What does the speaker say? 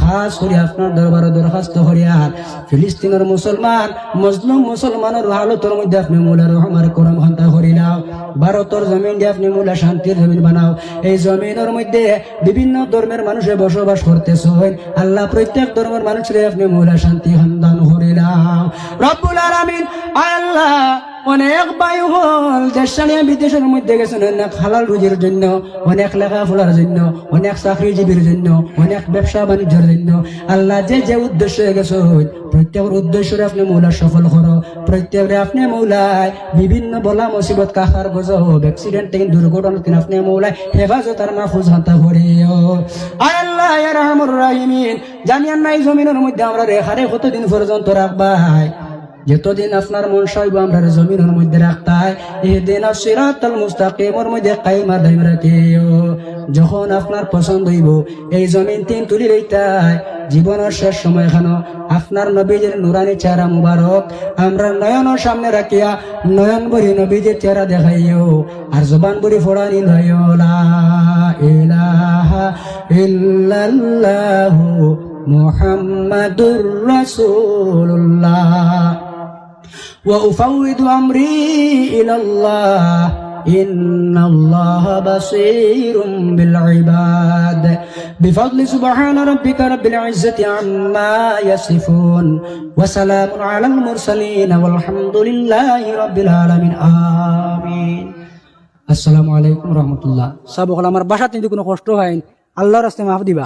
খাস করে আপনার দরবারে দরখাস্ত করিয়া, ফিলিস্তিনের মুসলমান মজলুম মুসলমানের হালতর মধ্যে আপনি মূলা রহমার করম ঘণ্টা করিলাও ভারতের জমিন দিয়ে আপনি মূলা শান্তির জমিন বানাও। এই জমিনের মধ্যে বিভিন্ন ধর্মের মানুষে বসবাস করতেছেন। আল্লাহ প্রত্যেক ধর্মের মানুষের আপনি মূলা শান্তি সন্ধান করিলাও রব্বুল আল্লাহ, অনেক বায়ু হল বিদেশের মধ্যে গেছেন অনেক হালাল রুজির জন্য, অনেক লেখাপড়ার জন্য, অনেক চাকরিজীবীর জন্য, অনেক ব্যবসা বাণিজ্যের জন্য। আল্লাহ, যে যে উদ্দেশ্য গেছে, প্রত্যেকের উদ্দেশ্যে আপনি মৌলা সফল করো। প্রত্যেকরে আপনি মৌলায় বিভিন্ন বলা মুসিবত কাহার গজব অ্যাক্সিডেন্ট থেকে দুর্ঘটনা আপনি মৌলায় হেফাজত আর মাহফুজ হাতা আয় আল্লাহ নাই জমিনের মধ্যে আমরা রেখারে কতদিন পর্যন্ত যতদিন আপনার মন আমরা জমিনের মধ্যে রাখতাই এই দিন সিরাতাল মুস্তাকিমের মধ্যে কাইমা রাখিও। যখন আপনার পছন্দ হইব, এই জমিন তিন তুলি লইতাই জীবনের শেষ সময় খানো, আপনার নবীজের নুরানি চেহারা মুবারক। আমরা নয়নের সামনে রাখিয়া নয়ন বরি নবীজের চেহারা দেখাইও। আর জবান বরি ফোড়ানি লয় লা ইলাহা ইল্লাল্লাহু মুহাম্মাদুর রাসূলুল্লাহ وأفوض أمري إلى الله إن الله بصير بالعباد بفضل سبحان ربك رب العزة عما يصفون وسلام على المرسلين والحمد لله رب العالمين آمين আসসালামু আলাইকুম রহমতুল্লাহ সব আমার বাসা কিন্তু কোনো কষ্ট হয় আল্লাহর রাস্তায় মাফ দিবা।